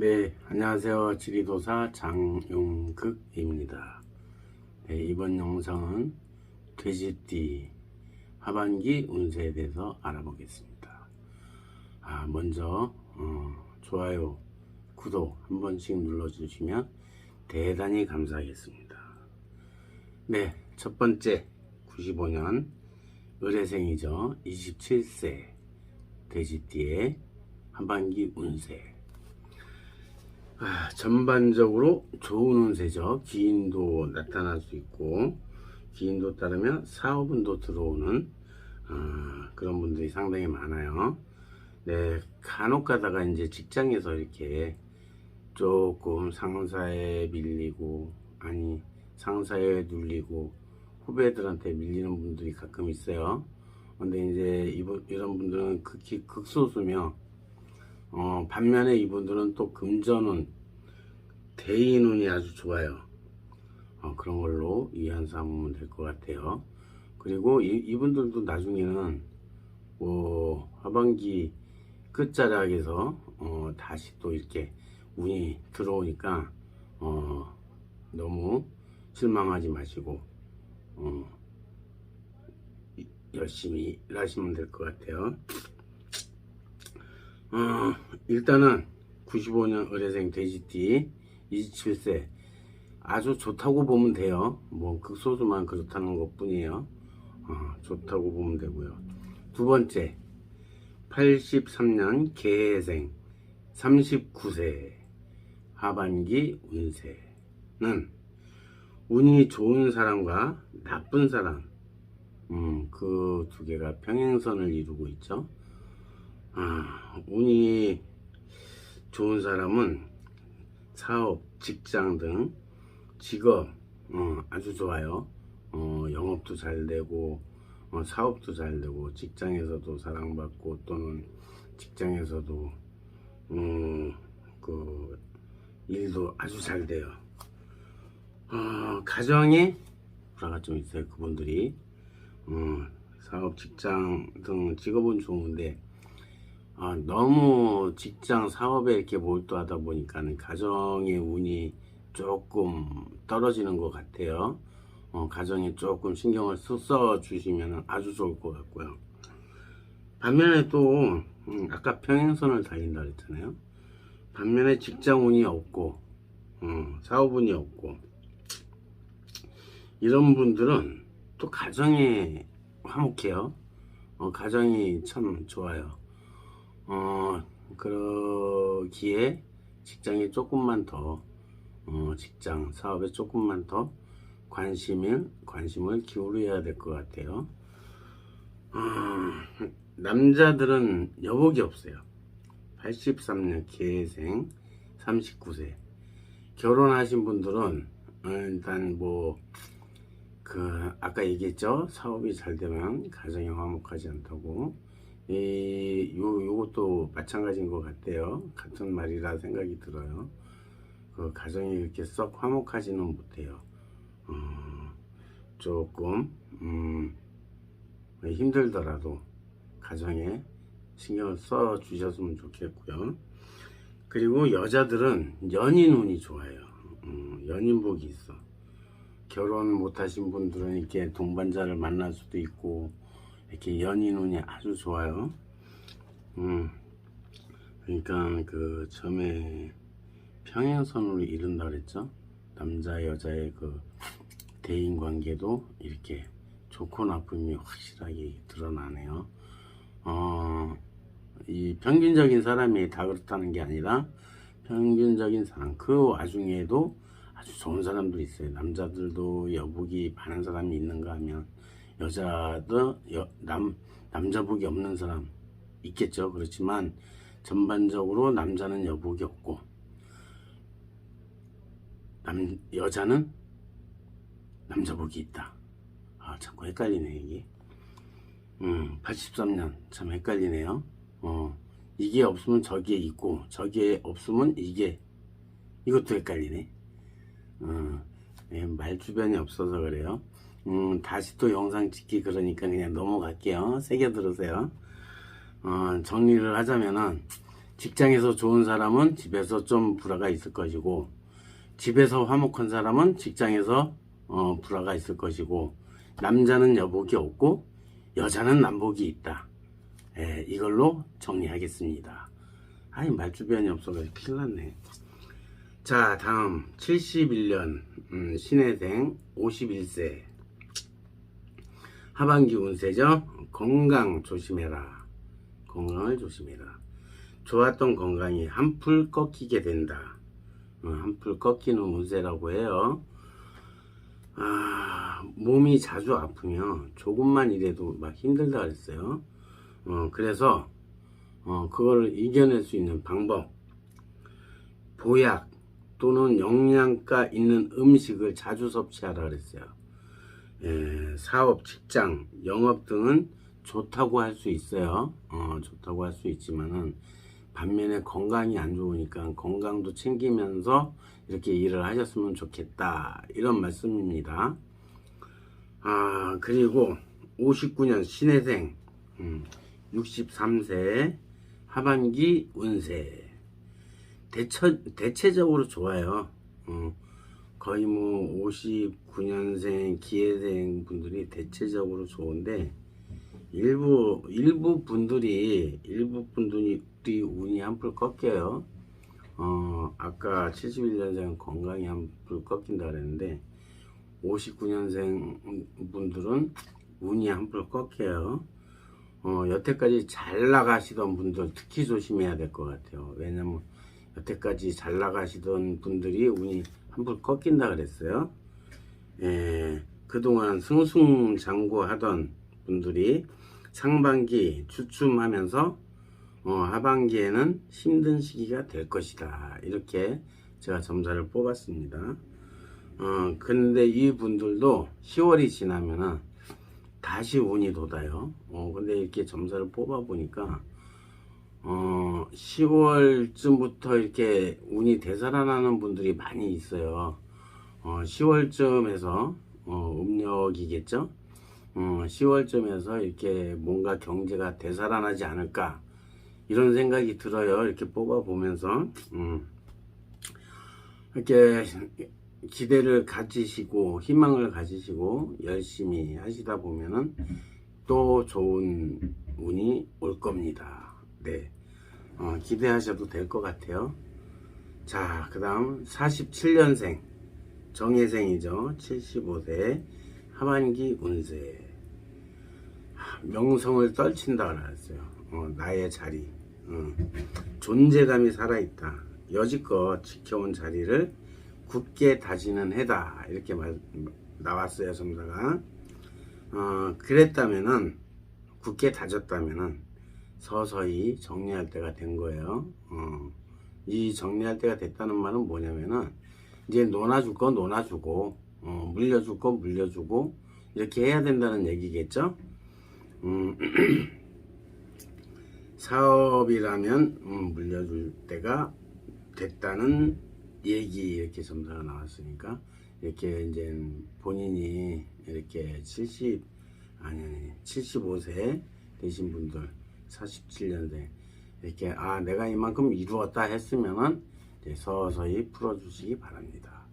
네, 안녕하세요. 지리도사 장용극입니다. 네, 이번 영상은 돼지띠 하반기 운세에 대해서 알아보겠습니다. 아, 먼저 어, 좋아요, 구독 한 번씩 눌러주시면 대단히 감사하겠습니다. 네, 첫 번째 95년 의뢰생이죠. 27세 돼지띠의 하반기 운세. 아, 전반적으로 좋은 운세죠. 기인도 나타날 수 있고 기인도 따르면 사업운도 들어오는 아, 그런 분들이 상당히 많아요. 네, 간혹 가다가 이제 직장에서 이렇게 조금 상사에 밀리고 아니 상사에 눌리고 후배들한테 밀리는 분들이 가끔 있어요. 근데 이제 이런 분들은 극히 극소수며 어, 반면에 이분들은 또 금전운, 대인운이 아주 좋아요. 어, 그런 걸로 이해한 삼으면 될것 같아요. 그리고 이, 이분들도 나중에는 뭐 하반기 끝자락에서 어, 다시 또 이렇게 운이 들어오니까 어, 너무 실망하지 마시고 어, 이- 열심히 일하시면 될 것 같아요. 어, 일단은 95년 의뢰생 돼지띠 27세 아주 좋다고 보면 돼요. 뭐 극소수만 그렇다는 것 뿐이에요. 어, 좋다고 보면 되고요. 두 번째 83년 개해생 39세 하반기 운세는 운이 좋은 사람과 나쁜 사람 음, 그 두 개가 평행선을 이루고 있죠. 아, 운이 좋은 사람은 사업, 직장 등 직업 어, 아주 좋아요. 어, 영업도 잘 되고 어, 사업도 잘 되고 직장에서도 사랑받고 또는 직장에서도 음, 그 일도 아주 잘 돼요. 어, 가정에 불화가 좀 있어요. 그분들이 어, 사업, 직장 등 직업은 좋은데 아, 너무 직장 사업에 이렇게 몰두하다 보니까는 가정의 운이 조금 떨어지는 것 같아요. 어, 가정에 조금 신경을 써 주시면 아주 좋을 것 같고요. 반면에 또 음, 아까 평행선을 달린다 그랬잖아요. 반면에 직장 운이 없고 음, 사업 운이 없고 이런 분들은 또 가정에 화목해요. 어, 가정이 참 좋아요. 어, 그러기에 직장에 조금만 더, 어, 직장, 사업에 조금만 더 관심을, 관심을 기울여야 될 것 같아요. 어, 남자들은 여복이 없어요. 83년 계생 39세. 결혼하신 분들은 어, 일단 뭐, 그, 아까 얘기했죠? 사업이 잘 되면 가정이 화목하지 않다고. 이, 요, 요것도 마찬가지인 것 같아요. 같은 말이라 생각이 들어요. 그 가정이 이렇게 썩 화목하지는 못해요. 어, 조금, 음, 힘들더라도 가정에 신경을 써 주셨으면 좋겠고요. 그리고 여자들은 연인 운이 좋아요. 음, 연인 복이 있어. 결혼 못하신 분들은 이렇게 동반자를 만날 수도 있고, 이렇게 연인 운이 아주 좋아요. 음, 그러니까 그 처음에 평행선으로 이룬다 그랬죠. 남자 여자의 그 대인 관계도 이렇게 좋고 나쁨이 확실하게 드러나네요. 어, 이 평균적인 사람이 다 그렇다는 게 아니라 평균적인 사람 그 와중에도 아주 좋은 사람도 있어요. 남자들도 여복이 많은 사람이 있는가 하면 여자도 여, 남 남자복이 없는 사람 있겠죠. 그렇지만 전반적으로 남자는 여복이 없고 남 여자는 남자복이 있다. 아 자꾸 헷갈리네 이게. 음 83년 참 헷갈리네요. 어 이게 없으면 저기에 있고 저기에 없으면 이게 이것도 헷갈리네. 어, 예, 말 주변이 없어서 그래요. 음, 다시 또 영상 찍기 그러니까 그냥 넘어갈게요. 새겨 들으세요. 어, 정리를 하자면은 직장에서 좋은 사람은 집에서 좀 불화가 있을 것이고 집에서 화목한 사람은 직장에서 어, 불화가 있을 것이고 남자는 여복이 없고 여자는 남복이 있다. 예, 이걸로 정리하겠습니다. 아니 말주변이 없어가지고 큰일 났네. 자 다음 71년 음, 신해생 51세 하반기 운세죠. 건강 조심해라. 건강을 조심해라. 좋았던 건강이 한풀 꺾이게 된다. 어, 한풀 꺾이는 운세라고 해요. 아, 몸이 자주 아프면 조금만 일해도 막 힘들다 그랬어요. 어, 그래서 어, 그걸 이겨낼 수 있는 방법. 보약 또는 영양가 있는 음식을 자주 섭취하라 그랬어요. 예, 사업, 직장, 영업 등은 좋다고 할 수 있어요. 어, 좋다고 할 수 있지만은 반면에 건강이 안 좋으니까 건강도 챙기면서 이렇게 일을 하셨으면 좋겠다. 이런 말씀입니다. 아, 그리고 59년 신해생, 음, 63세 하반기 운세. 대처, 대체적으로 좋아요. 어, 거의 뭐 59년생 기회생 분들이 대체적으로 좋은데 일부 일부 분들이 일부 분들이 운이 한풀 꺾여요. 어 아까 71년생 건강이 한풀 꺾인다 그랬는데 59년생 분들은 운이 한풀 꺾여요. 어 여태까지 잘 나가시던 분들 특히 조심해야 될 것 같아요. 왜냐면 여태까지 잘 나가시던 분들이 운이 한풀 꺾인다 그랬어요. 예, 그동안 승승장구하던 분들이 상반기 주춤하면서 어, 하반기에는 힘든 시기가 될 것이다. 이렇게 제가 점사를 뽑았습니다. 어, 근데 이 분들도 10월이 지나면은 다시 운이 돋아요. 어, 근데 이렇게 점사를 뽑아 보니까 어, 10월쯤부터 이렇게 운이 되살아나는 분들이 많이 있어요. 어, 10월쯤에서 어, 음력이겠죠? 어, 10월쯤에서 이렇게 뭔가 경제가 되살아나지 않을까 이런 생각이 들어요. 이렇게 뽑아 보면서 음, 이렇게 기대를 가지시고 희망을 가지시고 열심히 하시다 보면은 또 좋은 운이 올 겁니다. 네. 어, 기대하셔도 될 것 같아요. 자, 그 다음 47년생 정예생이죠. 75세 하반기 운세 하, 명성을 떨친다 그랬어요. 어, 나의 자리 어, 존재감이 살아있다. 여지껏 지켜온 자리를 굳게 다지는 해다 이렇게 말, 나왔어요 점사가 어, 그랬다면은 굳게 다졌다면은 서서히 정리할 때가 된 거예요. 어, 이 정리할 때가 됐다는 말은 뭐냐면은 이제 논아줄 거 논아주고 어, 물려줄 거 물려주고 이렇게 해야 된다는 얘기겠죠. 음, 사업이라면 음, 물려줄 때가 됐다는 얘기 이렇게 점사가 나왔으니까 이렇게 이제 본인이 이렇게 70 아니 아니 75세 되신 분들 47년생 이렇게 아 내가 이만큼 이루었다 했으면은 서서히 풀어주시기 바랍니다.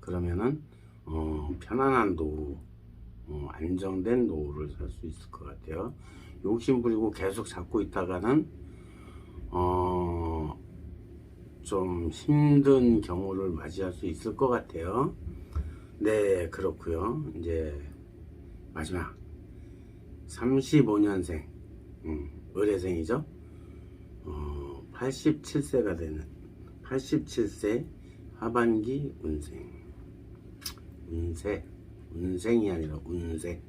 그러면은 어, 편안한 노후, 어, 안정된 노후를 살 수 있을 것 같아요. 욕심 부리고 계속 잡고 있다가는 어, 좀 힘든 경우를 맞이할 수 있을 것 같아요. 네, 그렇고요. 이제 마지막 35년생 음, 의뢰생이죠. 어, 87세가 되는 87세 하반기 운생. 운세. 운생이 아니라 운세.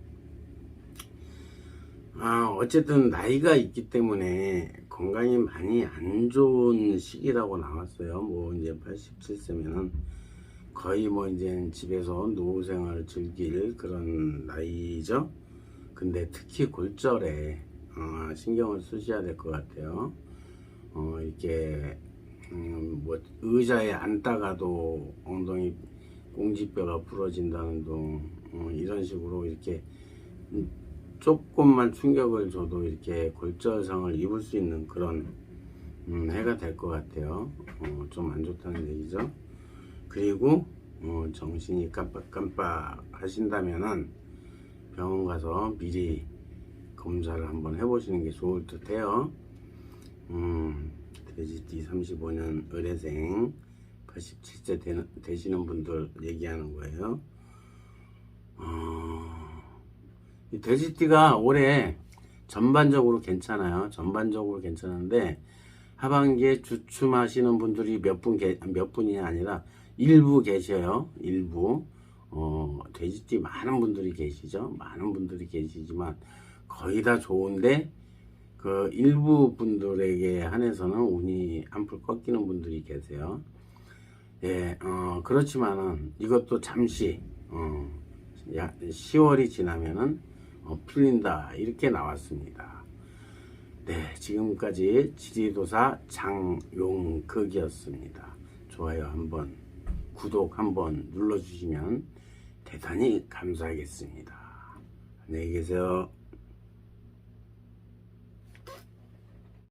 아 어쨌든 나이가 있기 때문에 건강이 많이 안 좋은 시기라고 나왔어요. 뭐 이제 87세면은 거의 뭐 이제 집에서 노후 생활을 즐길 그런 나이죠. 근데 특히 골절에 어, 신경을 쓰셔야 될 것 같아요. 어, 이렇게 음, 뭐 의자에 앉다가도 엉덩이 공지뼈가 부러진다는 둥 어, 이런 식으로 이렇게 음, 조금만 충격을 줘도 이렇게 골절상을 입을 수 있는 그런 음, 해가 될 것 같아요. 어, 좀 안 좋다는 얘기죠. 그리고 어, 정신이 깜빡깜빡 하신다면은 병원 가서 미리 검사를 한번 해보시는 게 좋을 듯 해요. 음, 돼지띠 35년 의뢰생 87세 되, 되시는 분들 얘기하는 거예요. 어, 이 돼지띠가 올해 전반적으로 괜찮아요. 전반적으로 괜찮은데 하반기에 주춤하시는 분들이 몇 분, 몇 분이 아니라 일부 계셔요. 일부. 어, 돼지띠 많은 분들이 계시죠. 많은 분들이 계시지만 거의 다 좋은데 그 일부 분들에게 한해서는 운이 한풀 꺾이는 분들이 계세요. 예, 어, 그렇지만은 이것도 잠시, 어, 야, 10월이 지나면은 어, 풀린다. 이렇게 나왔습니다. 네, 지금까지 지리도사 장용극이었습니다. 좋아요 한번, 구독 한번 눌러주시면 대단히 감사하겠습니다. 안녕히 계세요.